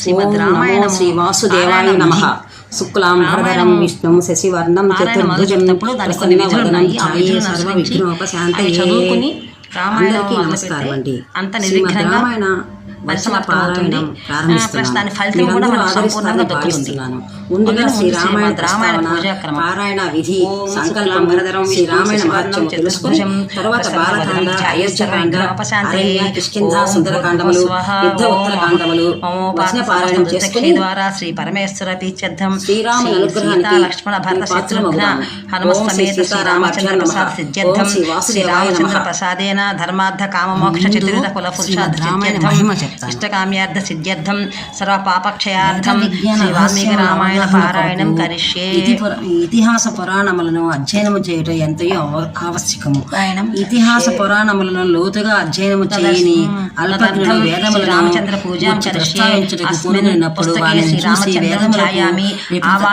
శ్రీమద్ నమో శ్రీ వాసుదేవాయ నమ. శుక్లాం భరధరం విష్ణుం శశివర్ణం చతుర్భుజం సర్వ. అవి చదువుకుని రామాయణం నమస్కారం అండి అంత రామాయణ పరిసమాప్తమవుతుంది. దాని ఫలితం కూడా మనకు సంపూర్ణంగా. భావిస్తున్నాను. ముందుగా ముందు శ్రీ రామాయణ పూజాక్రమం. పారాయణ విధి సంకల్పం శుక్లాం భరధరం శ్రీ రామాయణ విష్ణుం మహత్యం శశివర్ణం తెలుసుకుని తర్వాత బాలకాండ అయోధ్యకాండ కిష్కింధ సుందరకాండములు యుద్ధ ఉత్తరకాండములు వచన పారాయణం చేసుకుని ద్వారా శ్రీ పరమేశ్వర అనుగ్రహానికి లక్ష్మణ భరత శత్రుఘ్న. హనుమ సమేత శ్రీ సీతారామాభ్యాం రామచంద్ర ప్రసాద్. సిద్ధ్యర్థం ఓం శ్రీ శ్రీ వాసుదేవాయ రామచంద్ర నమః. ప్రసాదేన ధర్మార్థ కామ మోక్ష ముందు చతురిత కుల పురుషార్థ రామాయణ సిద్ధ్యర్థం. ఇష్టకామ్యార్థ సర్వ పాపక్షయార్థం శ్రీ వాల్మీకి రామాయణ పారాయణం కరిష్యే ఇతిహాస పురాణములను అధ్యయనము చేయటం ఎంతో ఆవ- ఆవశ్యకము ఇతిహాస పురాణములను లోతుగా అధ్యయనము చేయని అల్పజ్ఞుడు వేదములను శ్రీరామచంద్ర పూజాం. ప్రస్తావించుటకు వారిని చూసి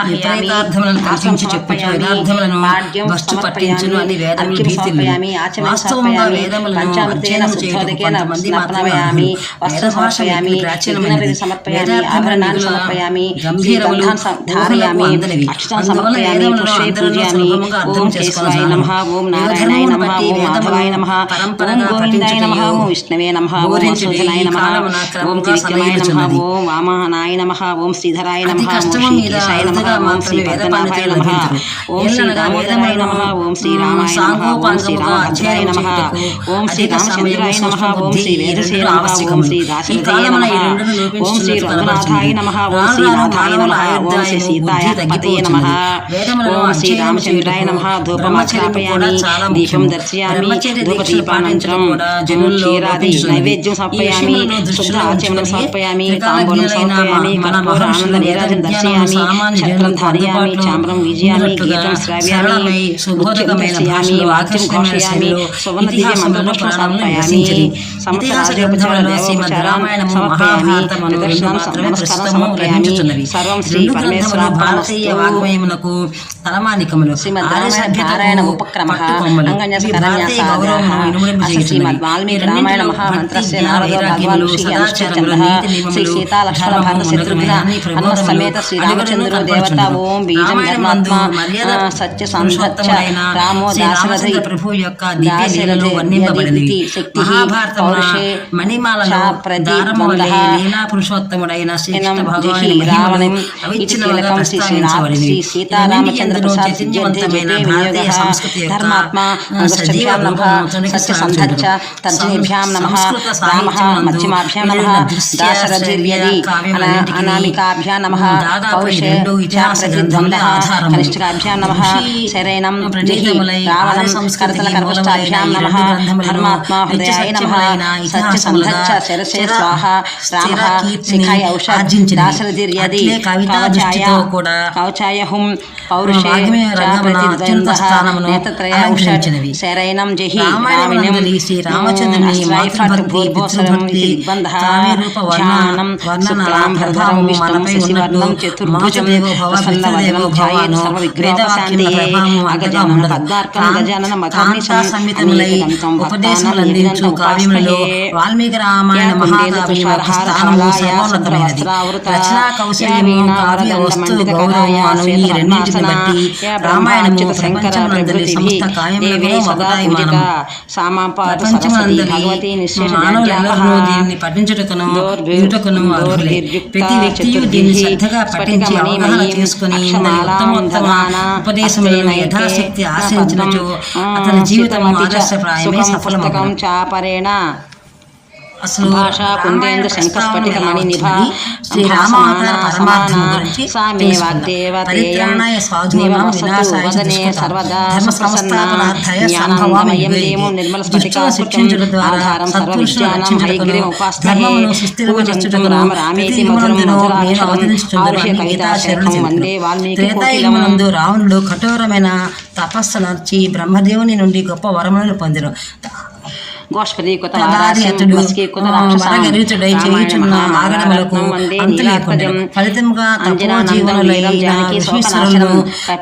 విపరీతార్థములను కల్పించి చెప్పుచు పట్టించును అని వేదములు వాస్తవంగా వేదములను అధ్యయనం కొంతమంది మాత్రమే వేద సమర్పయామి. యజ్ఞవిధి సమర్పయామి, ఆభరణాన్ని సమర్పయామి, ఊహలకు ధారయామి. అక్షతం సమర్పయామి, పుష్పే పూజయామి, ఓం కేశవాయ. నమః, ఓం నారాయణాయ నమః, ఓం మాధవాయ నమః, ఓం గోవిందాయ నమః, ఓం విష్ణవే నమః, ఓం మధుసూదనాయ నమః, ఓం త్రివిక్రమాయ నమః. ఓం వామనాయ నమః ఓం శ్రీధరాయ నమః ఓం శ్రీకేశాయ నమః ఓం మాత్రమే శ్రీ వేద పద్మనాభాయ పండితులు నమః. ఓం శ్రీ దామోదరాయ నమః ఓం శ్రీ మ్, రామాయ నమః ఓం శ్రీ సాంగోపాంగముగా రామభద్రాయ అధ్యయనం నమః ఓం శ్రీ అధిక రామచంద్రాయ సమయము, నమః ఓం శ్రీ నమః ఓం. శ్రీ ఈ దాశరథయ కాలమున నమః ఈ రెండు ఓం శ్రీ లోపించుతున్నట్లు రఘునాథాయ కనబడుతుంది. నమః ఓం రాను శ్రీ రాను నాథాయ కాలమున నమః ఓం శ్రీ ఆయుర్దాయము, సీతాయ బుద్ధి పతయే నమః తగ్గిపోతున్నది. వేదములను ఓం శ్రీ అధ్యయనం రామచంద్రాయ చేయుటకు నమః ధూపం బ్రహ్మచర్యం కూడా ఆచరాపయామి చాలా దీపం ముఖ్యము. దర్శయామి బ్రహ్మచర్య ధూప దీక్షలు పాటించడం దీపానంతరం కూడా జనుల్లో క్షీరాది లోపించున్నది. నైవేద్యం ఈ సమర్పయామి విషయములను శుద్ధ దృష్టిలో ఆచమనం ఉంచుకొని సమర్పయామి త్రికాల తాంబూలం జ్ఞులైన సమర్పయామి మన కర్పూర మహర్షులు ఆనంద నీరాజం వేద దర్శయామి జ్ఞానం సామాన్య ఛత్రం జనులకు ధారయామి అందుబాటులో చామ్రం విజయామి ఉన్నట్లుగా గీతం శ్రావ్యామి సరళమై నృత్యం సుబోధకమైన దర్శయామి భాషలో వాద్యం ఆకర్షణీయమైన ఘోషయామి శైలిలో సువర్ణ దివ్య ఇతిహాసములను మంత్రపుష్పం పురాణములను సమర్పయామి వివరించిరి. సమస్త ఇతిహాస రాజోపచార గ్రంథములలో శ్రీమద్ దేవోపచారాన్ని రామాయణము, మహాభారతమును రెండు మాత్రమే ప్రస్తుతము. శ్రీ రెండు గ్రంథములు భారతీయ వాగ్మయమునకు తలమానికములు. పారాయణ ఉపక్రమ భారతీయ ఆగ్రహ ఇనుమడింపజేయుచున్నవి. రామాయణ మహామంత్రస్య నారదో భగవాన్ శ్రీ సదాచారములు, అనుష్ఠిత నీతి నియమములు, శ్రీ సీతా లక్ష్మణ ధర్మము, భరత శత్రుఘ్న హనుమ సమేత శ్రీ అడుగడుగును రామచంద్రుడు దేవత. ఓం బీజం ధర్మాత్మ సత్య పురుషోత్తముడైన రామో శ్రీ దాశరథి ప్రభు యొక్క దివ్య లీలలో వర్ణింపబడినవి. మహాభారతమున మణిమాలలో పురుషోత్తముడైన శ్రీకృష్ణ భగవాని మహిమలు అవిచ్ఛిన్నముగా ప్రస్తావించబడినవి. శ్రీ సీతారామచంద్ర ఇవన్నీ ప్రసాద్ చైతన్యవంతమైన సిద్ధ్యతే భారతీయ వినియోగ సంస్కృతి యొక్క ధర్మాత్మ ఆ, సజీవ అంగుష్ఠభ్యాం నమః రూపము తొణికి సత్య సాగుచుండును. సంధచ్చ తర్జనీభ్యాం నమః సంస్కృత రామః సాహిత్యమునందు మధ్యమాభ్యాం నమః మిగిలిన దృశ్య, దాశరథిర్యది శ్రవ్య కావ్యములన్నిటికీ అనామికాభ్యాం నమః దాదాపు ఈ పౌరుషే రెండు ఇతిహాస గ్రంథములే ఆధారములు. కనిష్ఠికాభ్యాం నమః ఋషి శరైనం ప్రణీతములై జహి రావణం ఆర్య సంస్కృతికి కరతల కర్మష్టాభ్యాం మూలములైన ఈ నమః రెండు గ్రంథములను ధర్మాత్మ హృదయాయ నమః నిత్యసత్యములైన సత్య ఇతిహాసములుగా సంధచ్చ శిరసే స్థిర- స్వాహ స్థిర రామః కీర్తిని శిఖాయ ఔషధ ఆర్జించినవి. దాశరథిర్యది అట్లే కవితా కవచాయ దృష్టితో కూడా కవచాయ హుం పౌరుషే వాగ్మయ చ రంగమున అత్యున్నత ప్రతిద్వంద్వః స్థానమును నేత్రత్రయ అలంకరించినవి. ఔషధ శరైనం జహి రామాయణమునందలి శ్రీ రామచంద్రుని మాతృభక్తి, పితృభక్తి, కావ్యరూప వర్ణ- ధ్యానం వర్ణన శుక్లాం భరధరం ప్రభావము విష్ణుం మనపై శశివర్ణం ఉన్నట్లు చతుర్భుజం మాతృదేవో భవ, ప్రసన్నవదనం పితృదేవో భవ ధ్యాయేత్ అను సర్వవిఘ్నోపశాంతయే వేదవాక్యముల ప్రభావము అంతగా అగజానన ఉండదు. పద్మార్కం కాంత- గజానన కాంతా మకర్నిశం సంహితములై అనేకదంతం ఉపదేశములు భక్తానాం అందించు నిరంతరం కావ్యములలో ఉపాసమయే. వాల్మీకి రామాయణ రచనా కౌశల్యము కావ్య వస్తు ఈ రెండింటిని బట్టి రామాయణము సమస్త మానవులెల్లరూ దీన్ని పఠించుటకును వినుటకును అర్హులే. ప్రతి వ్యక్తియు దీన్ని శ్రద్ధగా పఠించి అవగాహన చేసుకుని ఉత్తమోత్తమ ఉపదేశములను యథాశక్తి ఆశించినచో అతని జీవితం ఆదర్శప్రాయమే సఫలమగును. చాపరేణ. భాషా నిభా సామే. సర్వదా నిర్మల ఆధారం సర్వవిద్యానాం హైగ్రీవం రామ రామేతి మధురం మధురాక్షరం వందే. వాల్మీకి రావణుడు కఠోరమైన తపస్సు నర్చి బ్రహ్మదేవుని నుండి గొప్ప వరములను పొందిను. గోష్పదీకృత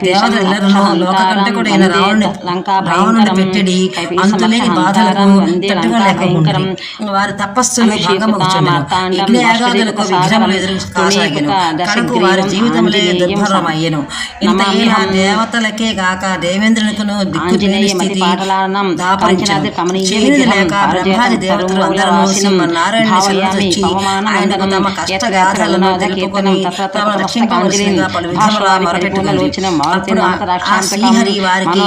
దేవతలెల్లరూ లోకకంటకుడైన రావణుని రావణుని పెట్టడి అంతులేని బాధలకు తట్టుకోలేకపోయింది వారి తపస్సులు కనుక వారి జీవితంలో దేవతలకే గాక దేవేంద్రునికును దిక్కు స్థితి దాపరించెను. లేక బ్రహ్మాది దేవతలు అందరూ శ్రీమన్నారాయణుని సన్నిధికి వచ్చి ఆయనకు తమ కష్ట గాథలను తెలుపుకొని తమ రక్షింపవలసిందిగా పలు విధముల మొరపెట్టుకుంది. అప్పుడు ఆ శ్రీహరి వారికి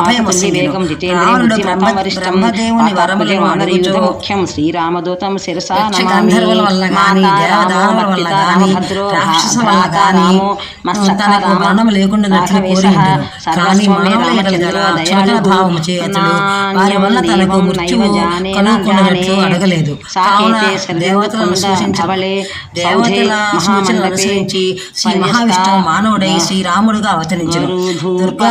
అభయమొసగెను. రావణుడు బ్రహ్మ బ్రహ్మదేవుని వరములను అడుగుచు ముఖ్యం శ్రీరామదూతం శిరసా గంధర్వుల వల్ల గాని దేవదానవుల వల్ల గాని రాక్షస వల్ల గాని తనకు మరణం లేకుండానట్లు కోరి ఉండెను. కానీ మానవుల ఎడల గల భావము చేతుడు వారి వల్ల తనకు మృత్యువు కలుగుకున్నట్లు అడగలేదు. కావున దేవతలను దేవతల సూచనలు అనుసరించి శ్రీ మహావిష్ణువు మానవుడై శ్రీరాముడుగా అవతరించను. దుర్గా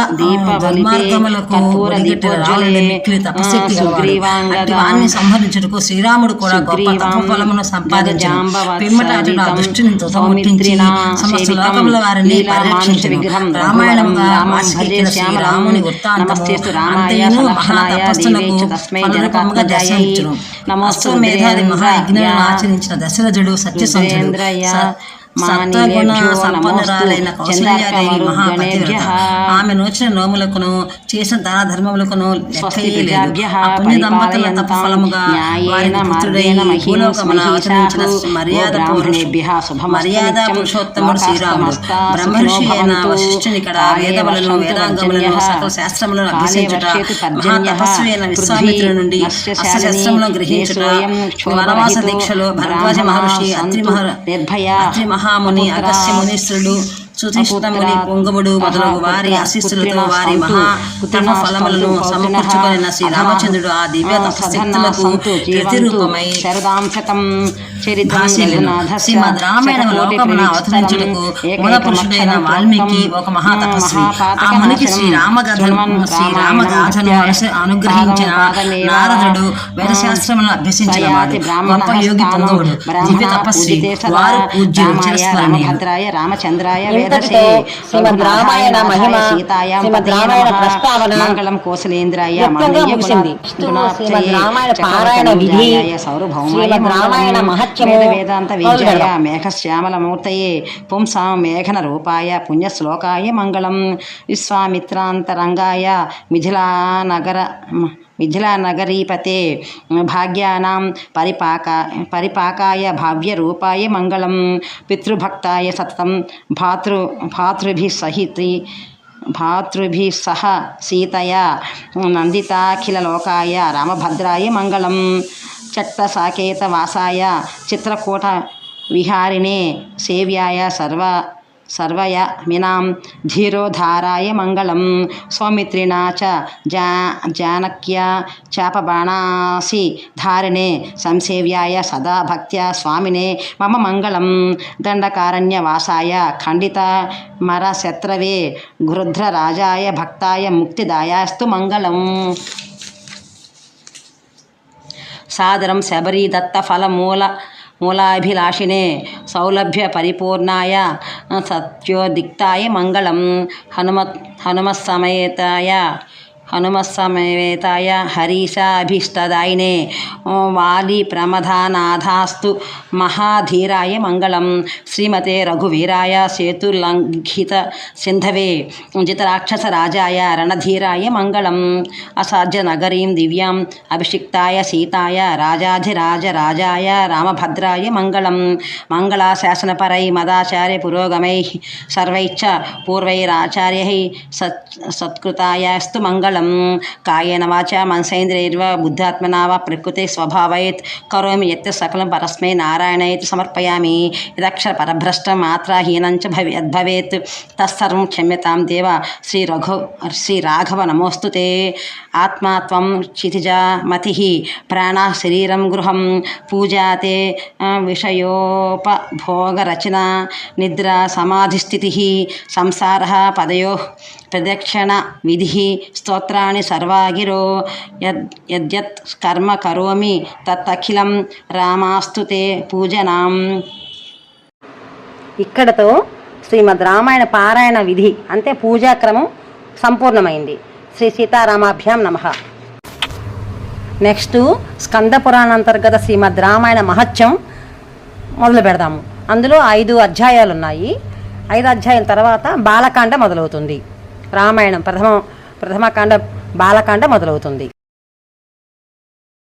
దుర్మార్గములకు ఒడిగట్టిన రావణుడి మిక్కిలి తపశక్తి. అట్టి సంహరించుటకు శ్రీరాముడు కూడా గొప్ప తప ఫలమును సంపాదించను. పిమ్మట అతడు ఆ దుష్టుని తుదముట్టించి సమస్త లోకముల వారిని పరిరక్షించను. రామాయణంగా వాసికెక్కిన శ్రీరాముని వృత్తాంతము. అంతేను మహాతపస్సునకు ఫలరూపముగా దర్శనమిచ్చును అశ్వమేధాది మహాయజ్ఞాలను ఆచరించిన దశరథుడు సత్యసంధుడు కౌశల్యాదేవి మహాపతివ్రత ఆమె నోచిన నోములకును చేసిన దాన ధర్మములకును లెక్కయే లేదు ఆ పుణ్య దంపతుల తప ఫలముగా వారికి పుత్రుడై భూలోకమున అవతరించిన మర్యాద మర్యాద పురుషోత్తముడు శ్రీరాముడు. బ్రహ్మర్షి అయిన వశిష్ఠునికడ వేదములను వేదాంగములను సకల శాస్త్రములను అభ్యసించుట మహాతపస్వి అయిన విశ్వామిత్రుడి నుండి అస్త్రశస్త్రములను గ్రహించుట వనవాస దీక్షలో భరద్వాజ మహర్షి అత్రి మహర్ మహాముని అగస్త్య మునీశ్వరుడు సుధిష్ఠముని పొంగవుడు మొదలగు వారి ఆశీస్సులతో వారి మహా తప ఫలములను సమకూర్చుకొనిన శ్రీ రామచంద్రుడు ఆ దివ్య తపశక్తులకు ప్రతిరూపమై శరదాం శతం భాష్యములను శ్రీమద్ రామాయణ లోకమున అవతరించుటకు మూల పురుషుడైన వాల్మీకి ఒక మహాతపస్వి. ఆ మునికి శ్రీ రామగాథను శ్రీ రామగాథను అనుగ్రహించిన నారదుడు వేదశాస్త్రములను అభ్యసించిన వాడు. గొప్ప యోగి పొంగవుడు దివ్య తపస్వి. వారు పూజ్యులు చిరస్మరణీయులు భద్రాయ రామచంద్రాయ ఇంతటితో శ్రీమద్ రామాయణ మహిమ, సీతాయాం శ్రీమద్ రామాయణ. ప్రస్తావన మంగళం కోసలేంద్రాయ ముగిసింది. శ్రీమద్ రామాయణ పారాయణ విధి, శ్రీమద్ రామాయణ. మహత్యము వేద వేదాంత విజయ పుంసాం మేఘన రూపాయ పుణ్యశ్లోకాయ మంగళం విశ్వామిత్రాంతరంగాయ మిథిలానగర మిథిలానగరీపతే భాగ్యానాం పరిపాక పరిపాకాయ భావ్యరూపాయ మంగళం పితృభక్తాయ సతతం భాతృ భాతృభిः సహితి భాతృభిः సహ సీతయా నందితాఖిలలోకాయ రామభద్రాయ మంగళం చట్టసాకేతవాసాయ చిత్రకూట విహారిణే సేవ్యాయ సర్వ సర్వయమినాం ధీరోధారాయ మంగళం. సౌమిత్రిణా చ జా జానక్య చాపబాణాసి ధారిణే సంసేవ్యాయ సదా భక్త్యా స్వామినే మమ మంగళం. దండకారణ్యవాసాయ ఖండిత మరశత్రవే గృధ్రరాజాయ భక్తాయ ముక్తిదాయాస్తు మంగళం. సాదరం శబరీదత్త ఫలమూల మూలాభిలాషినే సౌలభ్య పరిపూర్ణాయ సత్యోదిక్తాయ మంగళం హనుమత్ హనుమత్సమేతాయ हनुमत्समेताय हरीशाभीष्टदायिने। वालीप्रमथानाथास्तु महाधीराय मंगल श्रीमते रघुवीराय सेतुलंघित सिंधवे जितराक्षसराजाय रणधीराय मंगल असाध्य नगरी दिव्यां अभिषिक्ताय सीताय राजाधिराजराजाय रामभद्राय मङ्गलं मङ्गलाशासनपरै मदाचार्य पुरोगमैः सर्वैश्च पूर्वैराचार्यैः सत् सत्कृतायस्तु मङ्गलम्। పూర్వైరాచార్యై సత్ కాయేన వాచ మనసేంద్రియర్వ బుద్ధాత్మనా వా ప్రకృతే స్వభావయత్. కరోమి యత్ సకలం పరస్మై నారాయణయత్ సమర్పయామి. యదక్షర పరభ్రష్టం మాత్రాహీనం చ భవి యద్భవేత్. తత్సర్వం క్షమ్యతాం దేవ శ్రీ రఘు శ్రీ రాఘవ నమోస్తు తే. ఆత్మా త్వం మతి. ప్రాణ శరీరం గృహం పూజాతే విషయోపభోగరచన నిద్ర సమాధిస్థితి. సంసార పదయో. ప్రదక్షిణ విధి. స్తోత్ర స్తోత్రాన్ని సర్వాగిరో. యద్ యద్యత్ కర్మ కరోమి తత్తఖిలం రామాస్తు తే పూజనాం. ఇక్కడతో శ్రీమద్ రామాయణ పారాయణ విధి అంటే పూజాక్రమం సంపూర్ణమైంది. శ్రీ సీతారామాభ్యాం నమ. నెక్స్ట్ స్కంద పురాణాంతర్గత శ్రీమద్ రామాయణ మహత్యం మొదలు పెడదాము. అందులో ఐదు అధ్యాయాలు ఉన్నాయి ఐదు అధ్యాయాల తర్వాత బాలకాండ మొదలవుతుంది. రామాయణం ప్రథమ ప్రథమకాండ బాలకాండ మొదలవుతుంది.